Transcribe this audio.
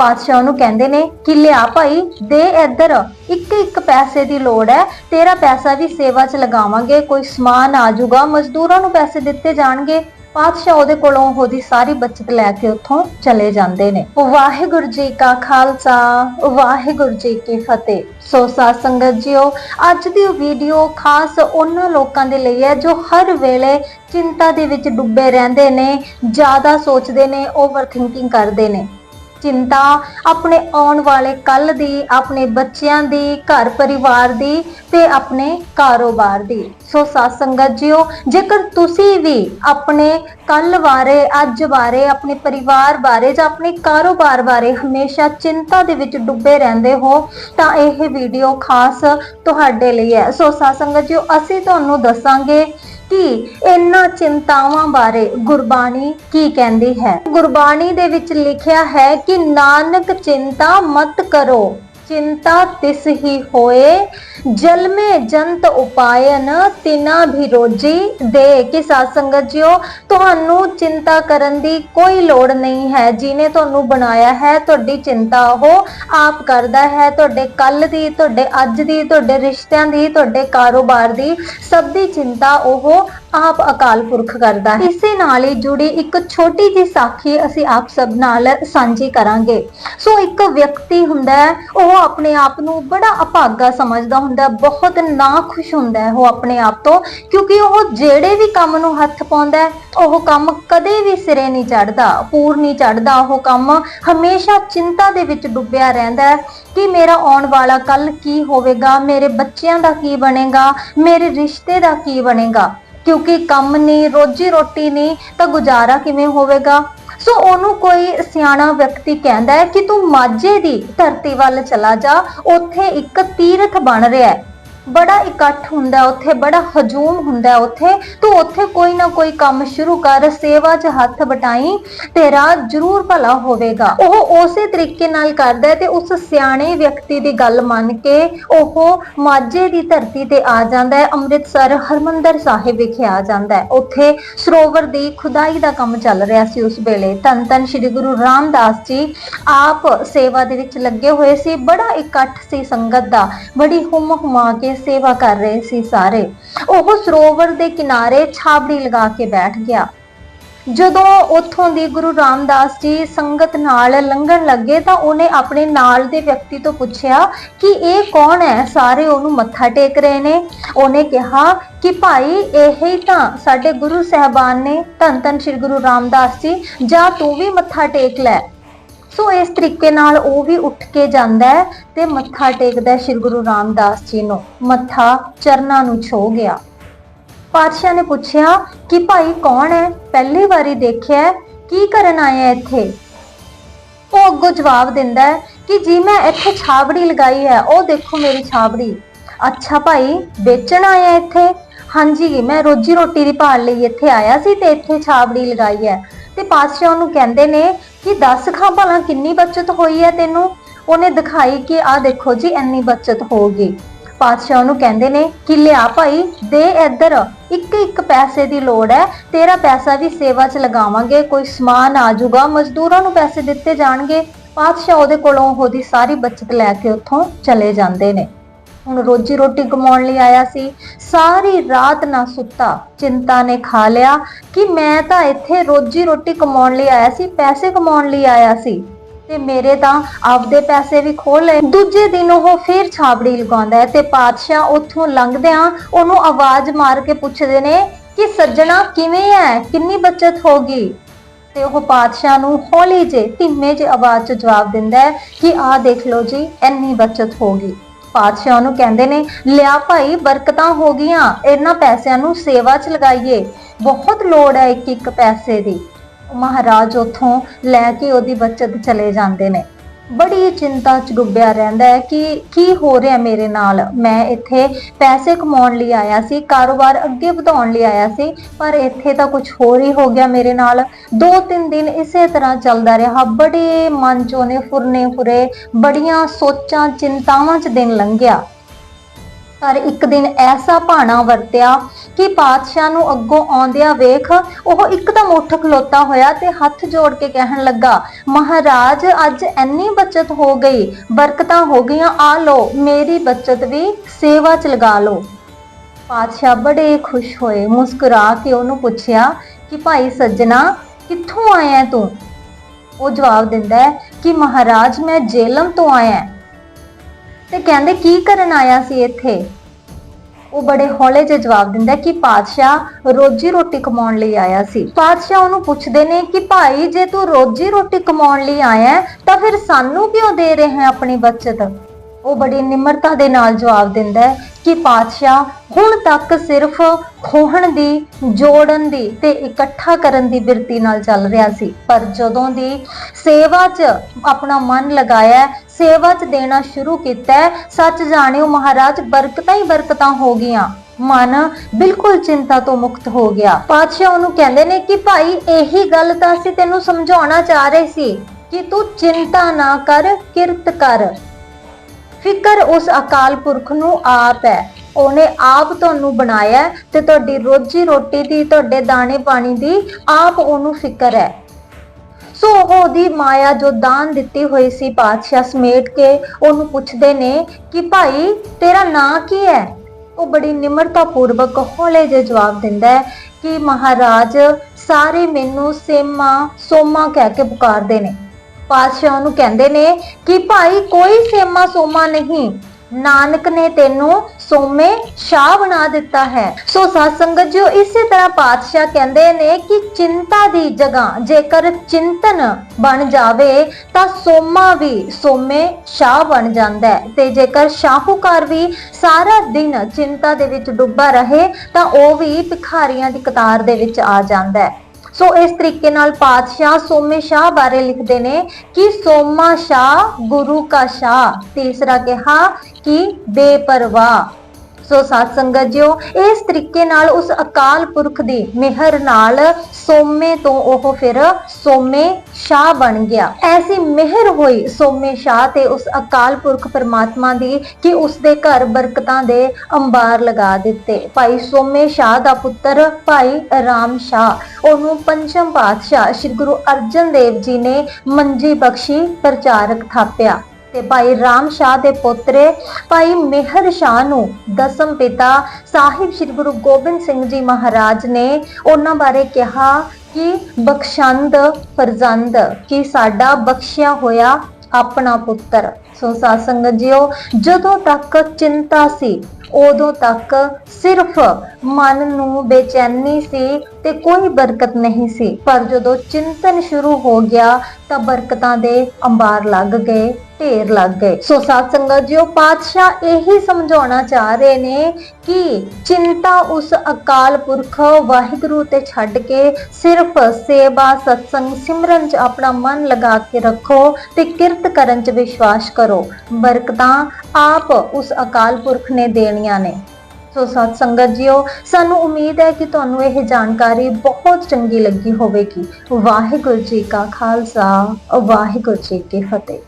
ਪਾਤਸ਼ਾਹ ਨੂੰ ਕਹਿੰਦੇ ਨੇ ਕਿ ਲਿਆ ਭਾਈ, ਦੇ ਇੱਧਰ। ਇੱਕ ਇੱਕ ਪੈਸੇ ਦੀ ਲੋੜ ਹੈ। ਤੇਰਾ ਪੈਸਾ ਵੀ ਸੇਵਾ 'ਚ ਲਗਾਵਾਂਗੇ। ਕੋਈ ਸਮਾਨ ਆ ਜਾਊਗਾ। ਮਜ਼ਦੂਰਾਂ ਨੂੰ ਪੈਸੇ ਦਿੱਤੇ ਜਾਣਗੇ। ਪਾਤਸ਼ਾਹ ਉਹਦੇ ਕੋਲੋਂ ਉਹਦੀ ਸਾਰੀ ਬਚਤ ਲੈ ਕੇ ਉੱਥੋਂ ਚਲੇ ਜਾਂਦੇ ਨੇ। ਵਾਹਿਗੁਰੂ ਜੀ ਕਾ ਖਾਲਸਾ। ਵਾਹਿਗੁਰੂ ਜੀ ਕੀ ਫਤਿਹ। ਸੋ ਸਾਧ ਸੰਗਤ ਜੀਓ, ਅੱਜ ਦੀ ਵੀਡੀਓ ਖਾਸ ਉਹਨਾਂ ਲੋਕਾਂ ਦੇ ਲਈ ਹੈ ਜੋ ਹਰ ਵੇਲੇ ਚਿੰਤਾ ਦੇ ਵਿੱਚ ਡੁੱਬੇ ਰਹਿੰਦੇ ਨੇ, ਜ਼ਿਆਦਾ ਸੋਚਦੇ ਨੇ ਓਵਰ ਥਿੰਕਿੰਗ ਕਰਦੇ ਨੇ। ਚਿੰਤਾ ਆਪਣੇ ਆਉਣ ਵਾਲੇ ਕੱਲ ਦੀ, ਆਪਣੇ ਬੱਚਿਆਂ ਦੀ, ਘਰ ਪਰਿਵਾਰ ਦੀ ਤੇ ਆਪਣੇ ਕਾਰੋਬਾਰ ਦੀ। ਸੋ ਸਾਧ ਸੰਗਤ ਜੀਓ, ਜੇਕਰ ਤੁਸੀਂ ਵੀ ਆਪਣੇ ਕੱਲ ਬਾਰੇ, ਅੱਜ ਬਾਰੇ, ਆਪਣੇ ਪਰਿਵਾਰ ਬਾਰੇ ਜਾਂ ਆਪਣੇ ਕਾਰੋਬਾਰ ਬਾਰੇ ਹਮੇਸ਼ਾ ਚਿੰਤਾ ਦੇ ਵਿੱਚ ਡੁੱਬੇ ਰਹਿੰਦੇ ਹੋ, ਤਾਂ ਇਹ ਵੀਡੀਓ ਖਾਸ ਤੁਹਾਡੇ ਲਈ ਹੈ। ਸੋ ਸਾਧ ਸੰਗਤ ਜੀਓ, ਅਸੀਂ ਤੁਹਾਨੂੰ ਦੱਸਾਂਗੇ ਕਿ ਇਹਨਾਂ ਚਿੰਤਾਵਾਂ ਬਾਰੇ ਗੁਰਬਾਣੀ ਕੀ ਕਹਿੰਦੀ ਹੈ? ਗੁਰਬਾਣੀ ਦੇ ਵਿੱਚ ਲਿਖਿਆ ਹੈ ਕਿ ਨਾਨਕ ਚਿੰਤਾ ਮਤ ਕਰੋ। ਚਿੰਤਾ ਤਿਸ ਹੀ ਹੋਏ, ਜਲਮੇ ਜੰਤ ਉਪਾਇਨ, ਤਿਨਾ ਵੀ ਦੇ। ਕਿ ਸਾਧ ਸੰਗਤ ਜੀਓ, ਤੁਹਾਨੂੰ ਚਿੰਤਾ ਕਰਨ ਦੀ ਕੋਈ ਲੋੜ ਨਹੀਂ ਹੈ। ਜਿਨੇ ਤੁਹਾਨੂੰ ਬਣਾਇਆ ਹੈ, ਤੁਹਾਡੀ ਚਿੰਤਾ ਉਹ ਆਪ ਕਰਦਾ ਹੈ। ਤੁਹਾਡੇ ਕੱਲ ਦੀ, ਤੁਹਾਡੇ ਅੱਜ ਦੀ, ਤੁਹਾਡੇ ਰਿਸ਼ਤਿਆਂ ਦੀ, ਤੁਹਾਡੇ ਕਾਰੋਬਾਰ ਦੀ ਸਭ ਦੀ ਚਿੰਤਾ ਉਹ ਆਪ ਅਕਾਲ ਪੁਰਖ ਕਰਦਾ ਹੈ। ਇਸੇ ਨਾਲ ਹੀ ਜੁੜੀ ਇੱਕ ਛੋਟੀ ਜਿਹੀ ਸਾਖੀ ਅਸੀਂ ਆਪ ਸਭ ਨਾਲ ਸਾਂਝੀ ਕਰਾਂਗੇ। ਸੋ ਇੱਕ ਵਿਅਕਤੀ ਹੁੰਦਾ ਹੈ, ਉਹ ਆਪਣੇ ਆਪ ਨੂੰ ਬੜਾ ਅਭਾਗਾ ਸਮਝਦਾ ਹੁੰਦਾ ਹੈ, ਬਹੁਤ ਨਾਖੁਸ਼ ਹੁੰਦਾ ਹੈ ਉਹ ਆਪਣੇ ਆਪ ਤੋਂ, ਕਿਉਂਕਿ ਉਹ ਜਿਹੜੇ ਵੀ ਕੰਮ ਨੂੰ ਹੱਥ ਪਾਉਂਦਾ ਹੈ, ਉਹ ਕੰਮ ਕਦੇ ਵੀ ਸਿਰੇ ਨਹੀਂ ਚੜਦਾ ਪੂਰ ਨਹੀਂ ਚੜਦਾ ਉਹ ਕੰਮ ਹਮੇਸ਼ਾ ਚਿੰਤਾ ਦੇ ਵਿੱਚ ਡੁੱਬਿਆ ਰਹਿੰਦਾ ਹੈ ਕਿ ਮੇਰਾ ਆਉਣ ਵਾਲਾ ਕੱਲ ਕੀ ਹੋਵੇਗਾ, ਮੇਰੇ ਬੱਚਿਆਂ ਦਾ ਕੀ ਬਣੇਗਾ, ਮੇਰੇ ਰਿਸ਼ਤੇ ਦਾ ਕੀ ਬਣੇਗਾ। ਕਿਉਂਕਿ ਕੰਮ ਨਹੀਂ ਰੋਜੀ ਰੋਟੀ ਨਹੀਂ ਤਾਂ ਗੁਜ਼ਾਰਾ ਕਿਵੇਂ ਹੋਵੇਗਾ? ਸੋ ਉਹਨੂੰ ਕੋਈ ਸਿਆਣਾ ਵਿਅਕਤੀ ਕਹਿੰਦਾ ਹੈ ਕਿ ਤੂੰ ਮਾਝੇ ਦੀ ਧਰਤੀ ਵੱਲ ਚਲਾ ਜਾ। ਉੱਥੇ ਇੱਕ ਤੀਰਥ ਬਣ ਰਿਹਾ ਹੈ। ਬੜਾ ਇਕੱਠ ਹੁੰਦਾ ਉੱਥੇ ਬੜਾ ਹਜੂਮ ਹੁੰਦਾ ਉੱਥੇ। ਤੂੰ ਉੱਥੇ ਕੋਈ ਨਾ ਕੋਈ ਕੰਮ ਸ਼ੁਰੂ ਕਰ, ਸੇਵਾ 'ਚ ਹੱਥ ਵਟਾਈ, ਤੇਰਾ ਜ਼ਰੂਰ ਭਲਾ ਹੋਵੇਗਾ। ਉਹ ਉਸੇ ਤਰੀਕੇ ਨਾਲ ਕਰਦਾ ਤੇ ਉਸ ਸਿਆਣੇ ਵਿਅਕਤੀ ਦੀ ਗੱਲ ਮੰਨ ਕੇ ਉਹ ਮਾਝੇ ਦੀ ਧਰਤੀ ਤੇ ਆ ਜਾਂਦਾ ਹੈ, ਅੰਮ੍ਰਿਤਸਰ ਹਰਮੰਦਰ ਸਾਹਿਬ ਵਿਖੇ ਆ ਜਾਂਦਾ ਹੈ। ਉੱਥੇ ਸਰੋਵਰ ਦੀ ਖੁਦਾਈ ਦਾ ਕੰਮ ਚੱਲ ਰਿਹਾ ਸੀ ਉਸ ਵੇਲੇ। ਧੰਨ ਧੰਨ ਸ੍ਰੀ ਗੁਰੂ ਰਾਮਦਾਸ ਜੀ ਆਪ ਸੇਵਾ ਦੇ ਵਿੱਚ ਲੱਗੇ ਹੋਏ ਸੀ। ਬੜਾ ਇਕੱਠ ਸੀ ਸੰਗਤ ਦਾ। ਬੜੀ ਹੁਮ ਹੁਮਾ ਕੇ ਸੇਵਾ ਕਰ ਰਹੇ ਸੀ ਸਾਰੇ। ਉਹ ਸਰੋਵਰ ਦੇ ਕਿਨਾਰੇ ਛਾਬੜੀ ਲਗਾ ਕੇ ਬੈਠ ਗਿਆ। ਜਦੋਂ ਉੱਥੋਂ ਦੀ ਗੁਰੂ ਰਾਮਦਾਸ ਜੀ ਸੰਗਤ ਨਾਲ ਲੰਘਣ ਲੱਗੇ ਤਾਂ ਉਹਨੇ ਆਪਣੇ ਨਾਲ ਦੇ ਵਿਅਕਤੀ ਤੋਂ ਪੁੱਛਿਆ ਕਿ ਇਹ ਕੌਣ ਹੈ? ਸਾਰੇ ਉਹਨੂੰ ਮੱਥਾ ਟੇਕ ਰਹੇ ਨੇ। ਉਹਨੇ ਕਿਹਾ ਕਿ ਭਾਈ, ਇਹ ਹੀ ਤਾਂ ਸਾਡੇ ਗੁਰੂ ਸਹਿਬਾਨ ਨੇ। ਧੰਨ ਧੰਨ ਸ੍ਰੀ ਗੁਰੂ ਰਾਮਦਾਸ ਜੀ, ਜਾ ਤੂੰ ਵੀ ਮੱਥਾ ਟੇਕ ਲੈ। ਸੋ ਇਸ ਤਰੀਕੇ ਨਾਲ ਉਹ ਵੀ ਉੱਠ ਕੇ ਜਾਂਦਾ ਹੈ ਤੇ ਮੱਥਾ ਟੇਕਦਾ ਸ੍ਰੀ ਗੁਰੂ ਰਾਮਦਾਸ ਜੀ ਨੂੰ। ਮੱਥਾ ਚਰਨਾਂ ਨੂੰ ਛੋ ਗਿਆ। ਪਾਤਸ਼ਾਹ ਨੇ ਪੁੱਛਿਆ, ਕਿ ਭਾਈ ਕੌਣ ਹੈ? ਪਹਿਲੀ ਵਾਰੀ ਦੇਖਿਆ ਕੀ ਕਰਨ ਆਇਆ ਇੱਥੇ? ਉਹ ਅੱਗੋਂ ਜਵਾਬ ਦਿੰਦਾ ਹੈ ਕਿ, ਜੀ, ਮੈਂ ਇੱਥੇ ਛਾਬੜੀ ਲਗਾਈ ਹੈ। ਉਹ ਦੇਖੋ ਮੇਰੀ ਛਾਬੜੀ। ਅੱਛਾ ਭਾਈ, ਵੇਚਣ ਆਇਆ ਇੱਥੇ? ਹਾਂਜੀ, ਮੈਂ ਰੋਜੀ ਰੋਟੀ ਦੀ ਭਾਲ ਲਈ ਇੱਥੇ ਆਇਆ ਸੀ ਤੇ ਇੱਥੇ ਛਾਬੜੀ ਲਗਾਈ ਹੈ। ਤੇ ਪਾਤਸ਼ਾਹ ਉਹਨੂੰ ਕਹਿੰਦੇ ਨੇ ਕਿ ਦੱਸ ਖਾਂ ਭਲਾ ਕਿੰਨੀ ਬਚਤ ਹੋਈ ਹੈ ਤੈਨੂੰ? ਉਹਨੇ ਦਿਖਾਈ ਕਿ ਆਹ ਦੇਖੋ ਜੀ, ਇੰਨੀ ਬਚਤ ਹੋਊਗੀ ਪਾਤਸ਼ਾਹ ਉਹਨੂੰ ਕਹਿੰਦੇ ਨੇ ਕਿ ਲਿਆ ਭਾਈ, ਦੇ ਇੱਧਰ। ਇੱਕ ਇੱਕ ਪੈਸੇ ਦੀ ਲੋੜ ਹੈ। ਤੇਰਾ ਪੈਸਾ ਵੀ ਸੇਵਾ 'ਚ ਲਗਾਵਾਂਗੇ। ਕੋਈ ਸਮਾਨ ਆ ਜਾਊਗਾ। ਮਜ਼ਦੂਰਾਂ ਨੂੰ ਪੈਸੇ ਦਿੱਤੇ ਜਾਣਗੇ। ਪਾਤਸ਼ਾਹ ਉਹਦੇ ਕੋਲੋਂ ਉਹਦੀ ਸਾਰੀ ਬਚਤ ਲੈ ਕੇ ਉੱਥੋਂ ਚਲੇ ਜਾਂਦੇ ਨੇ। ਹੁਣ ਰੋਜੀ ਰੋਟੀ ਕਮਾਉਣ ਲਈ ਆਇਆ ਸੀ। ਸਾਰੀ ਰਾਤ ਨਾ ਸੁੱਤਾ। ਚਿੰਤਾ ਨੇ ਖਾ ਲਿਆ ਕਿ ਮੈਂ ਤਾਂ ਇੱਥੇ ਰੋਜੀ ਰੋਟੀ ਕਮਾਉਣ ਲਈ ਆਇਆ ਸੀ, ਪੈਸੇ ਕਮਾਉਣ ਲਈ ਆਇਆ ਸੀ। ਤੇ ਮੇਰੇ ਤਾਂ ਆਪਦੇ ਪੈਸੇ ਵੀ ਖੋਹ ਲਏ। ਦੂਜੇ ਦਿਨ ਉਹ ਫੇਰ ਛਾਬੜੀ ਲਗਾਉਂਦਾ ਹੈ ਤੇ ਪਾਤਸ਼ਾਹ ਉੱਥੋਂ ਲੰਘਦਿਆਂ ਉਹਨੂੰ ਆਵਾਜ਼ ਮਾਰ ਕੇ ਪੁੱਛਦੇ ਨੇ ਕਿ ਸੱਜਣਾ ਕਿਵੇਂ ਹੈ ਕਿੰਨੀ ਬਚਤ ਗਈ? ਤੇ ਉਹ ਪਾਤਸ਼ਾਹ ਨੂੰ ਹੌਲੀ ਜੇ ਧੀਮੇ ਜੇ ਆਵਾਜ਼ 'ਚ ਜਵਾਬ ਦਿੰਦਾ ਹੈ ਕਿ ਆਹ ਦੇਖ ਲਓ ਜੀ, ਇੰਨੀ ਬਚਤ ਗਈ। ਪਾਤਸ਼ਾਹ ਨੂੰ ਕਹਿੰਦੇ ਨੇ, ਲਿਆ ਭਾਈ, ਬਰਕਤਾਂ ਹੋ ਗਈਆਂ, ਇਹਨਾਂ ਪੈਸਿਆਂ ਨੂੰ ਸੇਵਾ 'ਚ ਲਗਾਈਏ। ਬਹੁਤ ਲੋੜ ਹੈ ਇੱਕ ਇੱਕ ਪੈਸੇ ਦੀ। ਮਹਾਰਾਜ ਉਥੋਂ ਲੈ ਕੇ ਉਹਦੀ ਬਚਤ ਚਲੇ ਜਾਂਦੇ ਨੇ। ਬੜੀ ਚਿੰਤਾ ਚ ਡੁੱਬਿਆ ਰਹਿੰਦਾ ਹੈ ਕਿ ਕੀ ਹੋ ਰਿਹਾ ਮੇਰੇ ਨਾਲ। ਮੈਂ ਇੱਥੇ ਪੈਸੇ ਕਮਾਉਣ ਲਈ ਆਇਆ ਸੀ, ਕਾਰੋਬਾਰ ਅੱਗੇ ਵਧਾਉਣ ਲਈ ਆਇਆ ਸੀ, ਪਰ ਇੱਥੇ ਤਾਂ ਕੁਝ ਹੋਰ ਹੀ ਹੋ ਗਿਆ ਮੇਰੇ ਨਾਲ। ਦੋ ਤਿੰਨ ਦਿਨ ਇਸੇ ਤਰ੍ਹਾਂ ਚੱਲਦਾ ਰਿਹਾ। ਬੜੇ ਮਨ ਚੋਂ ਨੇ ਫੁਰਨੇ ਫੁਰੇ, ਬੜੀਆਂ ਸੋਚਾਂ, ਚਿੰਤਾਵਾਂ ਚ ਦਿਨ ਲੰਘਿਆ। ਪਰ ਇੱਕ ਦਿਨ ਐਸਾ ਭਾਣਾ ਵਰਤਿਆ ਕਿ ਪਾਤਸ਼ਾਹ ਨੂੰ ਅੱਗੋਂ ਆਉਂਦਿਆਂ ਵੇਖ ਉਹ ਇੱਕਦਮ ਉੱਠ ਖਲੋਤਾ ਹੋਇਆ ਤੇ ਹੱਥ ਜੋੜ ਕੇ ਕਹਿਣ ਲੱਗਾ, ਮਹਾਰਾਜ, ਅੱਜ ਇੰਨੀ ਬਚਤ ਹੋ ਗਈ, ਬਰਕਤਾਂ ਹੋ ਗਈਆਂ, ਆ ਲਓ, ਮੇਰੀ ਬਚਤ ਵੀ ਸੇਵਾ ਚ ਲਗਾ ਲਓ। ਪਾਤਸ਼ਾਹ ਬੜੇ ਖੁਸ਼ ਹੋਏ, ਮੁਸਕਰਾ ਕੇ ਉਹਨੂੰ ਪੁੱਛਿਆ ਕਿ, ਭਾਈ ਸੱਜਣਾ, ਕਿੱਥੋਂ ਆਇਆ ਤੂੰ? ਉਹ ਜਵਾਬ ਦਿੰਦਾ ਹੈ ਕਿ, ਮਹਾਰਾਜ, ਮੈਂ ਜੇਲਮ ਤੋਂ ਆਇਆ ਤੇ ਕਹਿੰਦੇ, ਕੀ ਕਰਨ ਆਇਆ ਸੀ ਇੱਥੇ? ਉਹ ਬੜੇ ਹੌਲੇ ਜਿਹੇ ਜਵਾਬ ਦਿੰਦਾ ਕਿ ਪਾਤਸ਼ਾਹ ਰੋਜੀ ਰੋਟੀ ਕਮਾਉਣ ਲਈ ਆਇਆ ਸੀ। ਪਾਤਸ਼ਾਹ ਉਹਨੂੰ ਪੁੱਛਦੇ ਨੇ ਕਿ ਭਾਈ, ਜੇ ਤੂੰ ਰੋਜੀ ਰੋਟੀ ਕਮਾਉਣ ਲਈ ਆਇਆ ਤਾਂ ਫਿਰ ਸਾਨੂੰ ਕਿਉਂ ਦੇ ਰਹੇ ਹੈ ਆਪਣੀ ਬਚਤ? ਉਹ ਬੜੀ ਨਿਮਰਤਾ ਦੇ ਨਾਲ ਜਵਾਬ ਦਿੰਦਾ ਹੈ ਕਿ ਪਾਤਸ਼ਾਹ, ਹੁਣ ਤੱਕ ਸਿਰਫ ਖੋਹਣ ਦੀ, ਜੋੜਨ ਦੀ ਤੇ ਇਕੱਠਾ ਕਰਨ ਦੀ ਬਿਰਤੀ ਨਾਲ ਚੱਲ ਰਿਹਾ ਸੀ। ਪਰ ਜਦੋਂ ਦੀ ਸੇਵਾ 'ਚ ਆਪਣਾ ਮਨ ਲਗਾਇਆ ਸੇਵਾ 'ਚ ਦੇਣਾ ਸ਼ੁਰੂ ਕੀਤਾ ਹੈ, ਸੱਚ ਜਾਣਿਓ ਮਹਾਰਾਜ ਬਰਕਤਾਂ ਹੀ ਬਰਕਤਾਂ ਹੋ ਗਈਆਂ। ਮਨ ਬਿਲਕੁਲ ਚਿੰਤਾ ਤੋਂ ਮੁਕਤ ਹੋ ਗਿਆ। ਪਾਤਸ਼ਾਹ ਉਹਨੂੰ ਕਹਿੰਦੇ ਨੇ ਕਿ ਭਾਈ ਇਹੀ ਗੱਲ ਤਾਂ ਅਸੀਂ ਤੈਨੂੰ ਸਮਝਾਉਣਾ ਚਾਹ ਰਹੇ ਸੀ ਕਿ ਤੂੰ ਚਿੰਤਾ ਨਾ ਕਰ ਕਿਰਤ ਕਰ। ਫਿਕਰ ਉਸ ਅਕਾਲ ਪੁਰਖ ਨੂੰ ਆਪ ਹੈ। ਉਹਨੇ ਆਪ ਤੁਹਾਨੂੰ ਬਣਾਇਆ ਹੈ ਤੇ ਤੁਹਾਡੀ ਰੋਜੀ ਰੋਟੀ ਦੀ ਤੁਹਾਡੇ ਦਾਣੇ ਪਾਣੀ ਦੀ ਆਪ ਉਹਨੂੰ ਫਿਕਰ ਹੈ। ਸੋ ਉਹਦੀ ਮਾਇਆ ਜੋ ਦਾਨ ਦਿੱਤੀ ਹੋਈ ਸੀ ਪਾਤਸ਼ਾਹ ਸਮੇਟ ਕੇ, ਉਹਨੂੰ ਪੁੱਛਦੇ ਨੇ ਕਿ ਭਾਈ, ਤੇਰਾ ਨਾਂ ਕੀ ਹੈ? ਉਹ ਬੜੀ ਨਿਮਰਤਾ ਪੂਰਵਕ ਹੌਲੇ ਜਿਹੇ ਜਵਾਬ ਦਿੰਦਾ ਹੈ ਕਿ ਮਹਾਰਾਜ, ਸਾਰੇ ਮੈਨੂੰ ਸੇਮਾ, ਸੋਮਾ ਕਹਿ ਕੇ ਪੁਕਾਰਦੇ ਨੇ। ਪਾਤਸ਼ਾਹ ਉਹਨੂੰ ਕਹਿੰਦੇ ਨੇ ਕਿ ਭਾਈ, ਕੋਈ ਸੇਮਾ ਸੋਮਾ ਨਹੀਂ। ਨਾਨਕ ਨੇ ਤੈਨੂੰ ਸੋਮੇ ਸ਼ਾਹ ਬਣਾ ਦਿੱਤਾ ਹੈ। ਸੋ ਸਾਧ ਸੰਗਤ ਜੋ ਇਸੇ ਤਰ੍ਹਾਂ ਪਾਤਸ਼ਾਹ ਕਹਿੰਦੇ ਨੇ ਕਿ ਚਿੰਤਾ ਦੀ ਜਗ੍ਹਾ ਜੇਕਰ ਚਿੰਤਨ ਬਣ ਜਾਵੇ, ਤਾਂ ਸੋਮਾ ਵੀ ਸੋਮੇ ਸ਼ਾਹ ਬਣ ਜਾਂਦਾ ਹੈ। ਤੇ ਜੇਕਰ ਸ਼ਾਹੂਕਾਰ ਵੀ ਸਾਰਾ ਦਿਨ ਚਿੰਤਾ ਦੇ ਵਿੱਚ ਡੁੱਬਾ ਰਹੇ, ਤਾਂ ਉਹ ਵੀ ਭਿਖਾਰੀਆਂ ਦੀ ਕਤਾਰ ਦੇ ਵਿੱਚ ਆ ਜਾਂਦਾ ਹੈ। ਸੋ ਇਸ ਤਰੀਕੇ ਨਾਲ ਪਾਤਸ਼ਾਹ ਸੋਮੇ ਸ਼ਾਹ ਬਾਰੇ ਲਿਖਦੇ ਨੇ ਕਿ ਸੋਮਾ ਸ਼ਾਹ ਗੁਰੂ ਕਾ ਸ਼ਾਹ। ਤੀਸਰਾ ਕਿਹਾ ਕਿ ਬੇਪਰਵਾਹ। ਸੋ ਸਾਧ ਸੰਗਤ ਜੀਓ, ਇਸ ਤਰੀਕੇ ਨਾਲ ਉਸ ਅਕਾਲ ਪੁਰਖ ਦੀ ਮਿਹਰ ਨਾਲ ਸੋਮੇ ਤੋਂ ਉਹ ਫਿਰ ਸੋਮੇ ਸ਼ਾਹ ਬਣ ਗਿਆ। ਐਸੀ ਮਿਹਰ ਹੋਈ ਸੋਮੇ ਸ਼ਾਹ ਤੇ ਉਸ ਅਕਾਲ ਪੁਰਖ ਪਰਮਾਤਮਾ ਦੀ ਕਿ ਉਸ ਦੇ ਘਰ ਬਰਕਤਾਂ ਦੇ ਅੰਬਾਰ ਲਗਾ ਦਿੱਤੇ। ਭਾਈ ਸੋਮੇ ਸ਼ਾਹ ਦਾ ਪੁੱਤਰ ਭਾਈ ਰਾਮ ਸ਼ਾਹ, ਉਹਨੂੰ ਪੰਚਮ ਪਾਤਸ਼ਾਹ ਸ੍ਰੀ ਗੁਰੂ ਅਰਜਨ ਦੇਵ ਜੀ ਨੇ ਮੰਜੀ ਬਖਸ਼ੀ ਪ੍ਰਚਾਰਕ ਥਾਪਿਆ। ਤੇ ਭਾਈ ਰਾਮ ਸ਼ਾਹ ਦੇ ਪੋਤਰੇ ਭਾਈ ਮਿਹਰ ਸ਼ਾਹ ਨੂੰ ਦਸਮ ਪਿਤਾ ਸਾਹਿਬ ਸ੍ਰੀ ਗੁਰੂ ਗੋਬਿੰਦ ਸਿੰਘ ਜੀ ਮਹਾਰਾਜ ਨੇ ਉਹਨਾਂ ਬਾਰੇ ਕਿਹਾ ਕਿ ਬਖਸ਼ੰਦ ਫਰਜ਼ੰਦ, ਕਿ ਸਾਡਾ ਬਖਸ਼ਿਆ ਹੋਇਆ ਆਪਣਾ ਪੁੱਤਰ। ਸੋ ਸਾਧ ਸੰਗਤ ਜੀਓ, ਜਦੋਂ ਤੱਕ ਚਿੰਤਾ ਸੀ, ਉਦੋਂ ਤੱਕ ਸਿਰਫ ਮਨ ਨੂੰ ਬੇਚੈਨੀ ਸੀ ਤੇ ਕੋਈ ਬਰਕਤ ਨਹੀਂ ਸੀ। ਪਰ ਜਦੋਂ ਚਿੰਤਨ ਸ਼ੁਰੂ ਹੋ ਗਿਆ, ਤਾਂ ਬਰਕਤਾਂ ਦੇ ਅੰਬਾਰ ਲੱਗ ਗਏ, ਢੇਰ ਲੱਗ ਗਏ। ਸੋ ਸਾਧ ਸੰਗਤ ਜੀਓ ਪਾਤਸ਼ਾਹ ਇਹੀ ਸਮਝਾਉਣਾ ਚਾਹ ਰਹੇ ਨੇ ਕਿ ਚਿੰਤਾ ਉਸ ਅਕਾਲ ਪੁਰਖ ਵਾਹਿਗੁਰੂ ਤੇ ਛੱਡ ਕੇ ਸਿਰਫ ਸੇਵਾ, ਸਤਸੰਗ, ਸਿਮਰਨ 'ਚ ਆਪਣਾ ਮਨ ਲਗਾ ਕੇ ਰੱਖੋ ਤੇ ਕਿਰਤ ਕਰਨ 'ਚ ਵਿਸ਼ਵਾਸ ਕਰੋ। ਬਰਕਤਾਂ ਆਪ ਉਸ ਅਕਾਲ ਪੁਰਖ ਨੇ ਦੇਣੀਆਂ ਨੇ। ਸੋ ਸਤ ਸੰਗਤ ਜੀਓ, ਸਾਨੂੰ ਉਮੀਦ ਹੈ ਕਿ ਤੁਹਾਨੂੰ ਇਹ ਜਾਣਕਾਰੀ ਬਹੁਤ ਚੰਗੀ ਲੱਗੀ ਹੋਵੇਗੀ। ਵਾਹਿਗੁਰੂ ਜੀ ਕਾ ਖਾਲਸਾ, ਵਾਹਿਗੁਰੂ ਜੀ ਕੀ ਫਤਿਹ।